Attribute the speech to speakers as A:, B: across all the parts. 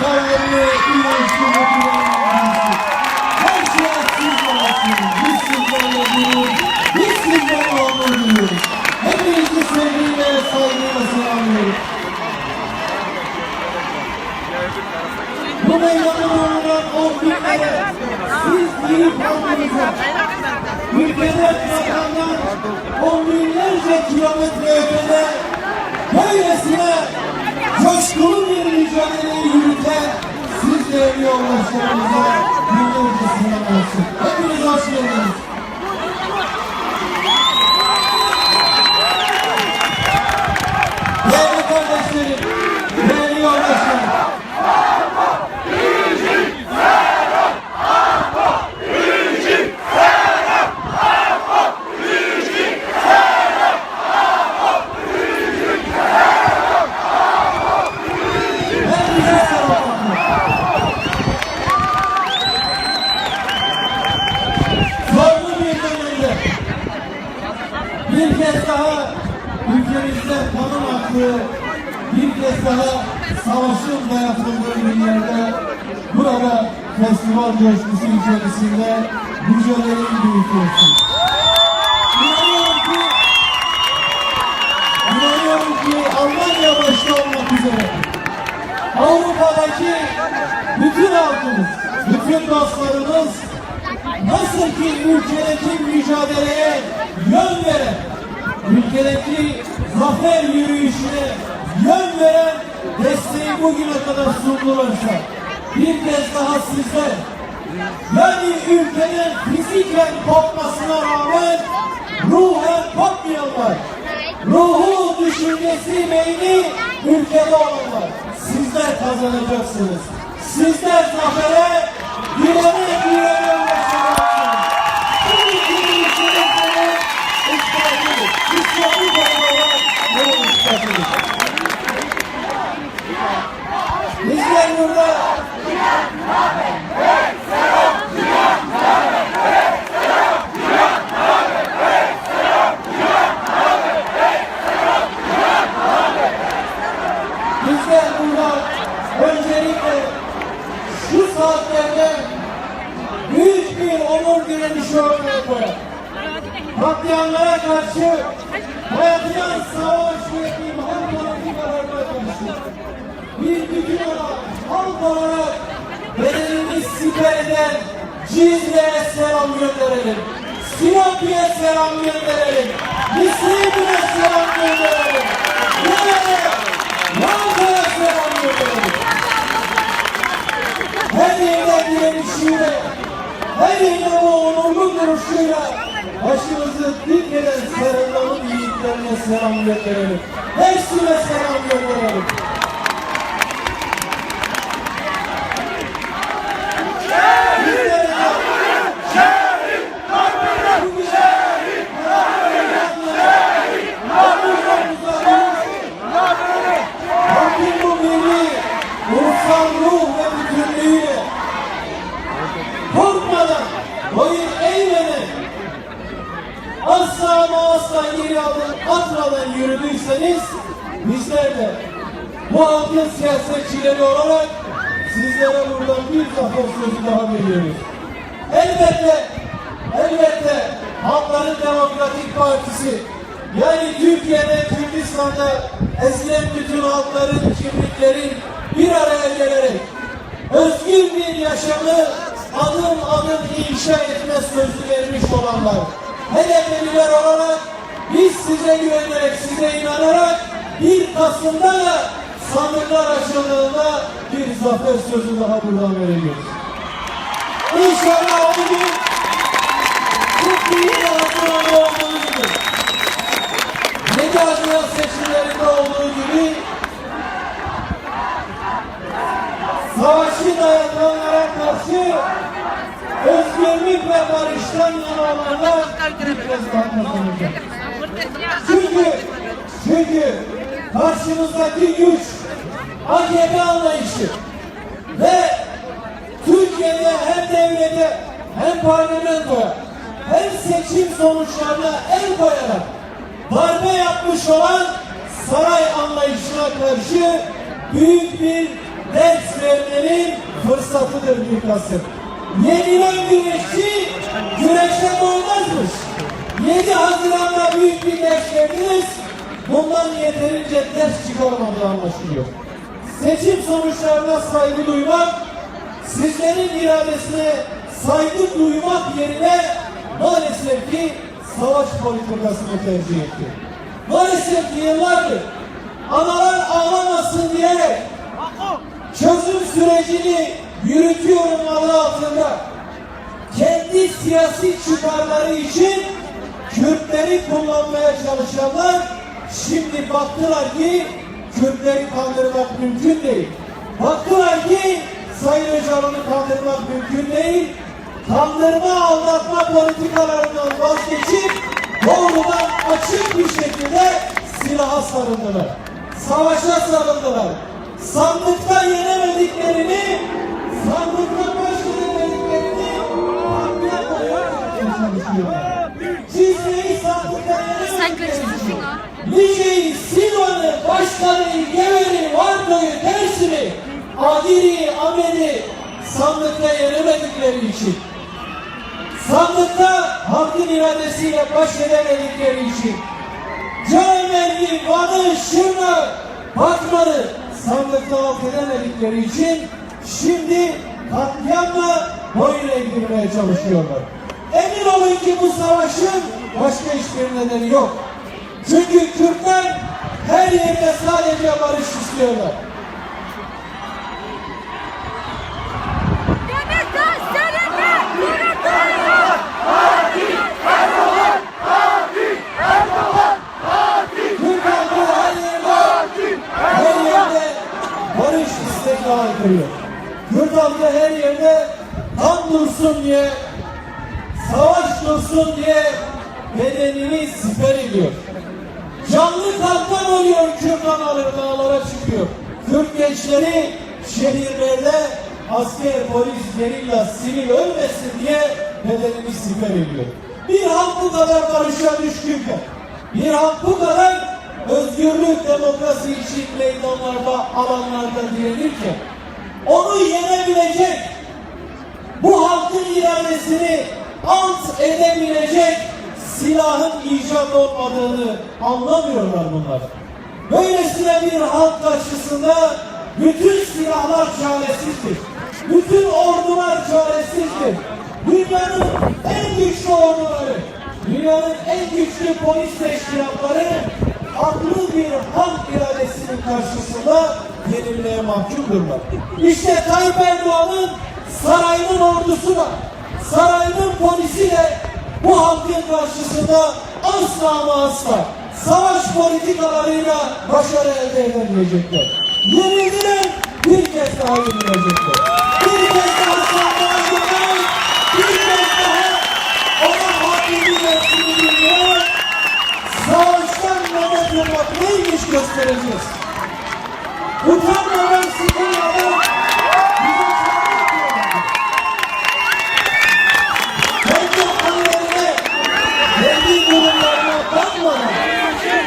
A: kararlı, inançlı mutluluğuna Her şey siz varsınız. Biz sizlerle gurur, biz sizlerle onur duyuyoruz. Hepinizi sevgiyle, saygıyla selamlıyoruz. Bu meydanın uğruna on binlere, siz büyük halkımıza, ülkede vatandan on binlerce kilometre ötede böylesine coşkulu bir mücadeleyi yürüten siz değerli yoldaşlarımıza binlerce selam olsun. Hepiniz hoş geldiniz. Değerli kardeşlerim, değerli yoldaşlarım, hepinize selamlar. Zorlu bir dönemde bir kez daha ülkemizde kanın aktığı, bir kez daha savaşın dayatıldığı bir yerde burada festival coşkusu içerisinde mücadeleyi büyütüyorsun. İnanıyorum ki, inanıyorum ki Almanya başta olmak üzere Avrupa'daki bütün halkımız, bütün dostlarımız nasıl ki ülkedeki mücadeleye yön veren, ülkedeki zafer yürüyüşüne yön veren desteği bugüne kadar sundularsa bir kez daha sizler yani ülkenin fiziken kopmasına rağmen ruhen kopmayanlar, ruhu, düşüncesi, beyni ülkede olanlar sizler kazanacaksınız. Sizler zafere direne direne ulaşacaksınız. Bu ülkenin içerisinde ispatlıdır. İspatlı olarak bunu ispatlıdır. Bizler burada Bizler burada öncelikle şu saatlerde büyük bir onur direnişi ortaya koyar. Katliamlara karşı hayatına savaş ve imhan politikalarına karşı bir bütün olarak, halk olarak bedenimiz siper eden Cizre'ye selam gönderelim. Sinop'ya selam gönderelim. Nisri'ye selam gönderelim. Nereye? Malta'ya selam gönderelim. Her yerde direnişiyle, her yerde o onurlu duruşuyla başımızı dik eden Serhan'ın yiğitlerine selam gönderelim. Hepsine selam gönderelim. Bizlere de Rabbim bu milli ulusal ruh ve bütünlüğüyle korkmadan, boyun eğmeden, asla ama asla geri adım atmadan yürüdüyseniz bizler de bu halkın siyasetçileri olarak sizlere buradan bir zafer sözü daha veriyoruz. Elbette, elbette Halkların Demokratik Partisi yani Türkiye'de, Kürdistan'da ezilen bütün halkların, kimliklerin bir araya gelerek özgür bir yaşamı adım adım inşa etme sözü vermiş olanlar. HDP'liler olarak biz size güvenerek, size inanarak 1 Kasım'da da sandıklar açıldığında bir zafer sözü daha buradan veriyoruz. İnşallah o gün çok iyi hazırlanma olduğu gibi, Haziran seçimlerinde olduğu gibi savaşı dayatanlara karşı özgürlük ve barıştan yana olanlar bir. Çünkü, çünkü karşımızdaki güç AKP anlayışı ve Türkiye'de hem devlete hem parlamentoya hem seçim sonuçlarına el koyarak darbe yapmış olan saray anlayışına karşı büyük bir ders vermenin fırsatıdır bir Kasım. Yenilen güneşçi güneşe doymazmış. 7 Haziran'da büyük bir ders verdiniz. Bundan yeterince ders çıkarmadığı anlaşılıyor. Seçim sonuçlarına saygı duymak, sizlerin iradesine saygı duymak yerine maalesef ki savaş politikasını tercih etti. Maalesef ki yıllardır analar ağlamasın diyerek çözüm sürecini yürütüyorum adı altında kendi siyasi çıkarları için Kürtleri kullanmaya çalışanlar şimdi baktılar ki Kürtleri kandırmak mümkün değil. Baktılar ki Sayın Öcalan'ı kandırmak mümkün değil. Kandırma, aldatma politikalarından vazgeçip doğrudan açık bir şekilde silaha sarıldılar. Savaşa sarıldılar. Sandıkta yenemediklerini, sandıkta baş edemediklerini çalışıyorlar. Siz neyi sandıkta yenemediklerini. Lice'yi, Silvan'ı, Başkan'ı, Gever'i, Vardo'yu, Dersim'i, Adil'i, Ahmet'i sandıkta yenemedikleri için sandıkta halkın iradesiyle baş edemedikleri için Cömert'i, Van'ı, Şırnak'ı, Batman'ı sandıkta alt edemedikleri için şimdi katliamla boyun eğdirmeye çalışıyorlar. Emin olun ki bu savaşın başka hiçbir nedeni yok. Çünkü Kürtler her yerde sadece barış istiyorlar.
B: Demirtaş seninle yürütüyor.
A: Türk halkı her yerde, her yerde barış isteğine haykırıyor. Kürt her yerde kan dursun diye, savaş dursun diye bedenini siper ediyor. Canlı kalkan oluyor Kürt anaları dağlara çıkıyor. Kürt gençleri şehirlerde asker, polis, gerilla, sivil ölmesin diye bedenini siper ediyor. Bir halk bu kadar barışa düşkünken, bir halk bu kadar özgürlük, demokrasi için meydanlarda, alanlarda direnirken, onu yenebilecek, bu halkın iradesini alt edebilecek silahın icat olmadığını anlamıyorlar bunlar. Böylesine bir halk karşısında bütün silahlar çaresizdir. Bütün ordular çaresizdir. Dünyanın en güçlü orduları, dünyanın en güçlü polis teşkilatları haklı bir halk iradesinin karşısında yenilmeye mahkumdurlar. İşte Tayyip Erdoğan'ın sarayının ordusu var. Sarayının polisi de bu halkın karşısında asla ama asla savaş politikalarıyla başarı elde edemeyecekler. Yenildiler, bir kez daha yenilecekler. Bir kez daha ummak neymiş göstereceğiz. Utanmadan sıkılmadan bize çağrı yapıyorlar. kendi hallerine, kendi durumlarına bakmadan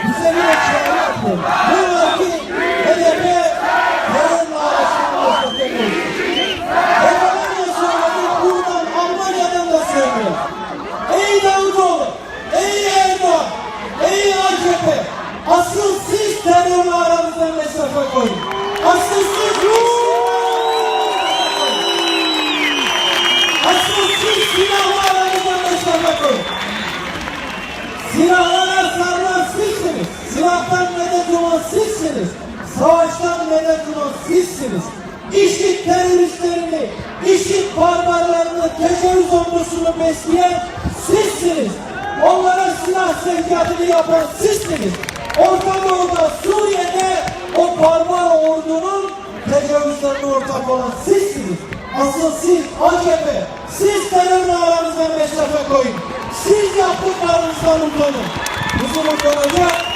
A: bize bir çağrı yapıyor. Diyorlar ki HDP yarın ağaçlarına sokuyoruz. Efendim söyledik buradan Almanya'dan da söylüyoruz. Ey Davutoğlu, ey Erdoğan, ey AKP, asıl siz terörle aranızda mesafe koyun. Asıl siz Asıl siz silahla aranızda mesafe koyun. Silahlara sarılan sizsiniz. Silahtan medet uman sizsiniz. Savaştan medet uman sizsiniz. İşit teröristlerini, işit barbarlarını, tecavüz ordusunu besleyen sizsiniz. Onlara silah sevkiyatını yapan sizsiniz. Orta Doğu'da, Suriye'de o barbar ordunun tecavüzlerine ortak olan sizsiniz. Asıl siz AKP, siz terörle aranızda mesafe koyun. Siz yaptıklarınızdan utanın. Bizim utanacak,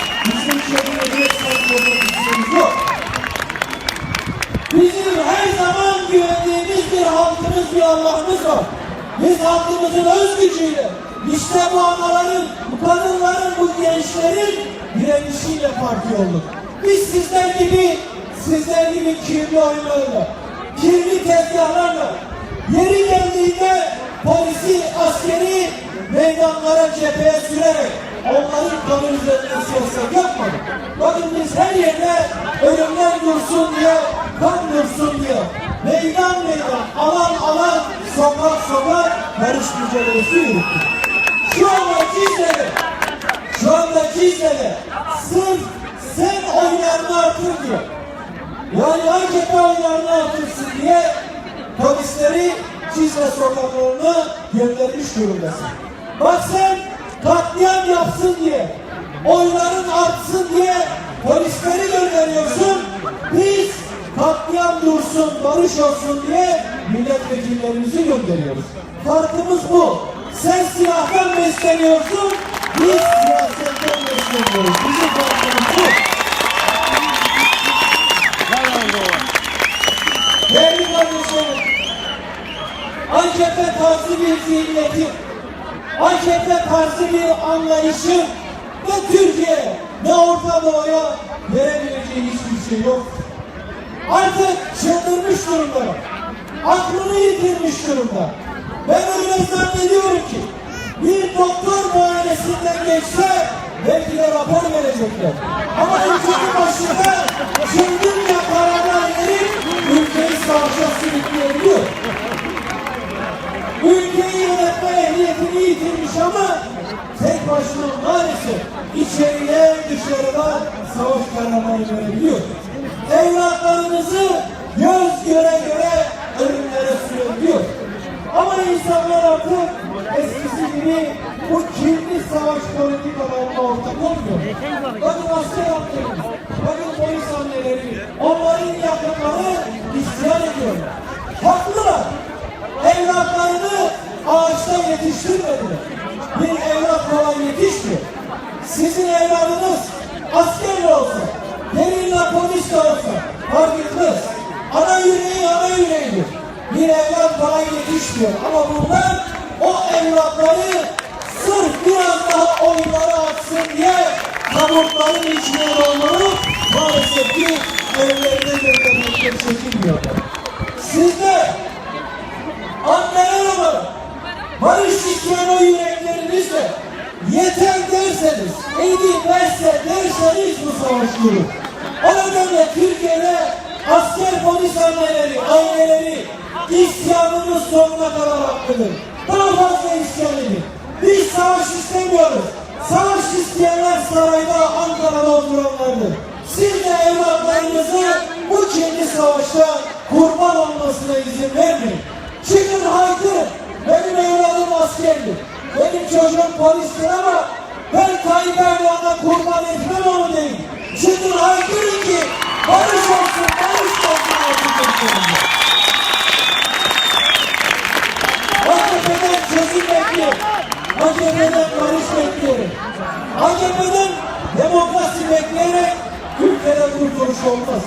A: Allah'ımız var. Biz halkımızın öz gücüyle, işte bu anaların, bu kadınların, bu gençlerin direnişiyle parti olduk. Biz sizler gibi, sizler gibi kirli oyunlarla, kirli tezgahlarla, yeri geldiğinde polisi, askeri meydanlara cepheye sürerek onların kanı üzerinde siyaset yapmadık. Bakın biz her yerde ölümler dursun diye, kan dursun diye, meydan meydan, alan alan, barış mücadelesi yürüttük. Şu anda Cizre'de, şu anda Cizre'de sırf sen oylarını artır diye, yani AKP oylarını artırsın diye polisleri Cizre sokaklarına göndermiş durumdasın. Bak sen katliam yapsın diye, oyların artsın diye polisleri gönderiyorsun. Biz katliam dursun, barış olsun diye milletvekillerimizi gönderiyoruz. Farkımız bu. Sen silahtan besleniyorsun, biz siyasetten besleniyoruz. Bizim farkımız bu. Değerli kardeşlerim, AKP tarzı bir zihniyetin, AKP tarzı bir anlayışın ne Türkiye ne Orta Doğu'ya verebileceği hiçbir şey yok. Artık çıldırmış durumda. Aklını yitirmiş durumda. Ben öyle zannediyorum ki bir doktor muayenesinden geçse belki de rapor verecekler. Ama ülkenin başında çılgın kararlar verip ülkeyi savaşa sürükleyebiliyor. Ülkeyi yönetme ehliyetini yitirmiş ama tek başına maalesef içeriye dışarıda savaş kararları verebiliyor. Evlatlarınızı göz göre göre ölümlere sürebiliyor. Ama insanlar artık eskisi gibi bu kirli savaş politikalarına ortak olmuyor. Bakın asker annelerimiz, bakın polis anneleri, onların yakınları isyan ediyorlar. Haklılar. Evlatlarını ağaçta yetiştirmediler. Bir evlat kolay yetişmiyor. Sizin evladınız asker de olsa, gerilla polis de olsa fark etmez. Ana yüreği ana yüreğidir. Bir evlat kolay yetişmiyor. Ama bunlar o evlatları sırf biraz daha oyunları atsın diye tabutların içine doldurup maalesef ki evlerine göndermekte çekinmiyorlar. Sizler anneler olarak barış isteyen o yüreklerinizle yeter derseniz, eğdi verse derseniz bu savaş durur. O nedenle Türkiye'de asker polis anneleri, aileleri isyanımız sonuna kadar hakkıdır. Daha fazla isyan edin. Biz savaş istemiyoruz. Savaş isteyenler sarayda, Ankara'da oturanlardır. Siz de evlatlarınızı bu kirli savaşta kurban olmasına izin vermeyin. Çıkın haykırın. Benim evladım askerdir. Benim çocuğum polistir ama ben Tayyip Erdoğan'a kurban etmem onu deyin. Çıkın haykırın ki barış olsun, barış olsun artık ülkemizde. AKP'den çözüm bekliyorum. AKP'den barış bekliyorum. AKP'den demokrasi bekleyerek ülkede kurtuluş olmaz.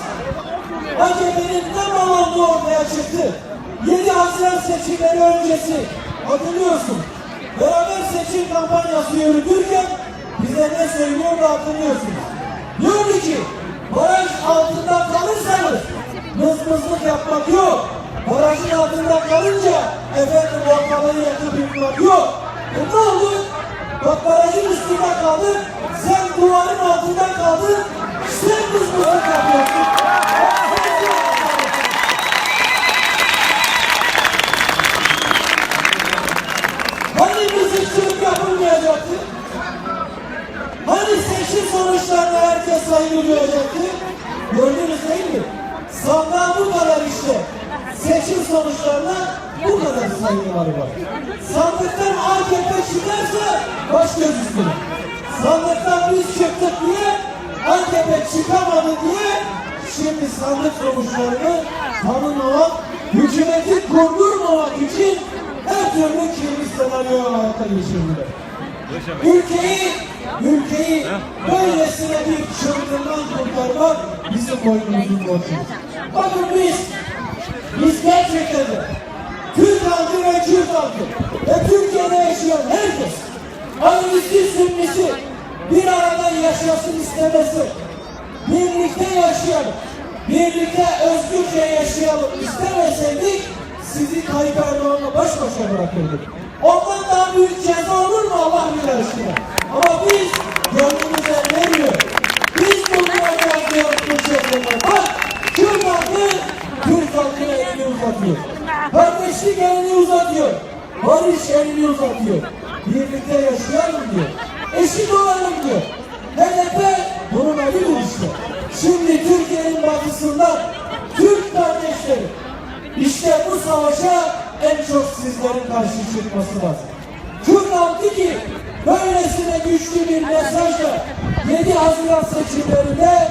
A: AKP'nin ne mal olduğu ortaya çıktı. 7 Haziran seçimleri öncesi hatırlıyorsun. Beraber seçim kampanyası yürütürken bize ne söylüyor da hatırlıyorsunuz. Diyor ki baraj altında kalırsanız mızmızlık yapmak yok. Barajın altında kalınca efendim ortalığı yakıp yıkmak yok. E ne oldu? Bak barajın üstünde kaldın, sen duvarın altında kaldın, sen mızmızlık yapıyorsun. Hani müzikçilik yapılmayacaktı? Sonuçlarında herkes saygı duyacaktı? Gördünüz değil mi? Sandığa bu kadar işte. Seçim sonuçlarına bu kadar saygıları var. Sandıktan AKP çıkarsa baş göz üstüne. Sandıktan biz çıktık diye AKP çıkamadı diye şimdi sandık sonuçlarını tanımamak, hükümeti kurdurmamak için her türlü kirli senaryo hayata geçirdiler. Ülkeyi, ülkeyi böylesine bir çılgından kurtarmak bizim boynumuzun borcu. Bakın biz, biz gerçekten de Türk halkı ve Kürt halkı ve Türkiye'de yaşayan herkes Alevisi, Sünnisi bir arada yaşasın istemesi birlikte yaşayalım. Birlikte özgürce yaşayalım istemeseydik sizi Tayyip Erdoğan'la baş başa bırakırdık. Ondan daha büyük ceza olur mu Allah bilir aşkına. Ama biz gönlümüzden veriyor. Biz bulunacağız diyoruz bu çevrede. Bak Kürt halkı Türk halkına elini uzatıyor. Kardeşlik elini uzatıyor. Barış elini uzatıyor. Birlikte yaşayalım diyor. Eşit olalım diyor. HDP bunun adıdır işte. Şimdi Türkiye'nin batısından Türk kardeşleri işte bu savaşa en çok sizlerin karşı çıkması lazım. Kürt halkı ki böylesine güçlü bir mesajla 7 Haziran seçimlerinde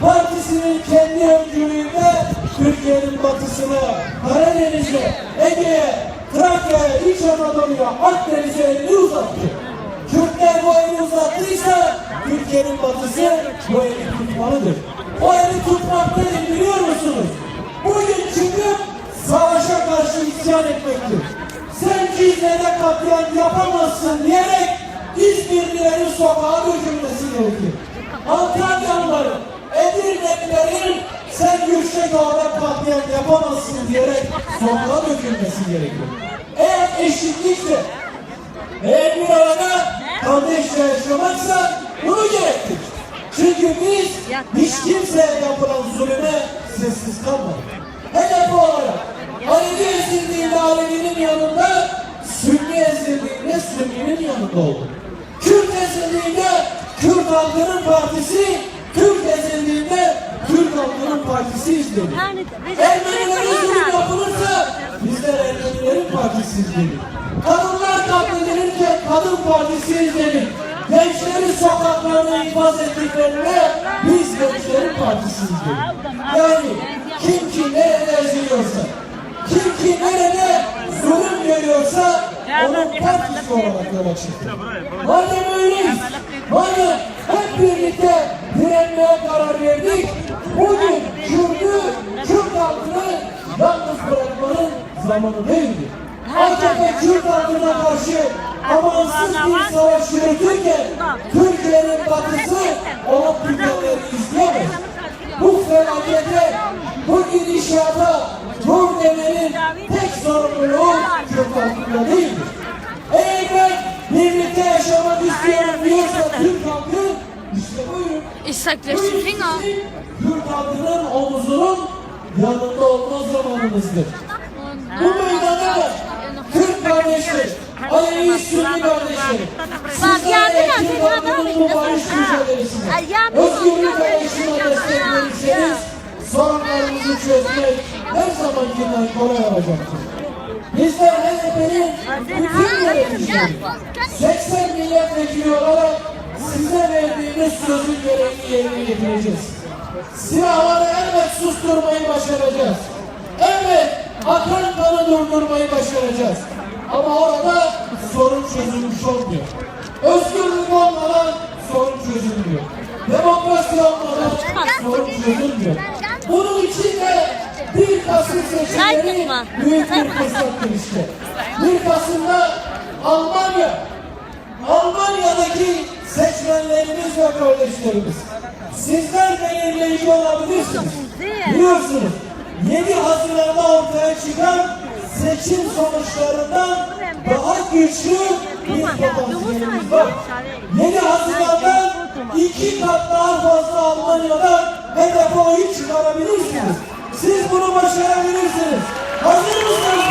A: partisinin kendi öncülüğünde Türkiye'nin batısına, Karadeniz'e, Ege'ye, Trakya'ya, İç Anadolu'ya, Akdeniz'e elini uzattı. Kürtler bu eli uzattıysa Türkiye'nin batısı bu eli tutmalıdır. O eli tutmak nedir biliyor musunuz? Bugün çıkıp savaşa karşı isyan etmektir. Sen Cizre'de katliam yapamazsın diyerek sokağa dökülmesi gerekir. Antalyalıların, Edirne'lilerin sen Yüksekova'da katliam yapamazsın diyerek sokağa dökülmesi gerekir. Eğer eşitlikse eğer bir arada kardeşle yaşamaksa bunu gerektir. Çünkü biz hiç kimseye yapılan zulüme sessiz kalmadık. Hedef olarak Alevi ezildiğinde Alevi'nin yanında, Sünni ezildiğinde Sünni'nin yanında olduk. Kürt Kürt halkının partisi, Türk ezildiğinde Türk halkının partisi izledi. Ermenilere zulüm yapılırsa bizler Ermenilerin partisi izledik. Kadınlar katledilirken kadın partisi izledik. Gençleri sokaklarda infaz ettiklerinde biz gençlerin partisi izledik. Yani kim ki nerede eziliyorsa, kim ki nerede zulüm görüyorsa onun partisi olarak yola çıktı. Madem öyleyiz, madem hep birlikte direnmeye karar verdik, bugün Kürt'ü, Kürt halkını yalnız bırakmanın zamanı değildi. AKP Kürt halkına karşı amansız bir savaş yürütürken Türkiye'nin batısı onun planları izleyemez. Bu felakete, bu gidişata dur demenin tek sorumluluğu Kürt halkında değildir. Eğer ben birlikte yaşamak istiyorum diyorsa Türk halkı
B: dir, Finger.
A: Kürt halkının omuzunun yanında olma zamanımızdır. Bu meydanda da Türk kardeşler, Alevi Sünni kardeşler, sizlerle Kürt halkının bu barış mücadelesine, özgürlük arayışına destek verirseniz sorunlarımızı çözmek her zamankinden kolay olacaktır. Bizler HDP'nin bütün yöneticileri, 80 milletvekili olarak size verdiğimiz sözün gereğini yerine getireceğiz. Silahları elbet susturmayı başaracağız. Evet, akan kanı durdurmayı başaracağız. Ama orada sorun çözülmüş olmuyor. Özgürlük olmadan sorun çözülmüyor. Demokrasi olmadan sorun çözülmüyor. Bunun için de 1 Kasım seçimleri büyük bir fırsattır işte. 1 Kasım'da Almanya, Almanya'daki seçmenlerimiz ve kardeşlerimiz. Sizler belirleyici olabilirsiniz. Biliyorsunuz 7 Haziran'da ortaya çıkan seçim sonuçlarından daha güçlü bir potansiyelimiz var. 7 Haziran'dan iki kat daha fazla Almanya'da hedef oyu çıkarabilirsiniz. Siz bunu başarabilirsiniz. Hazır mısınız?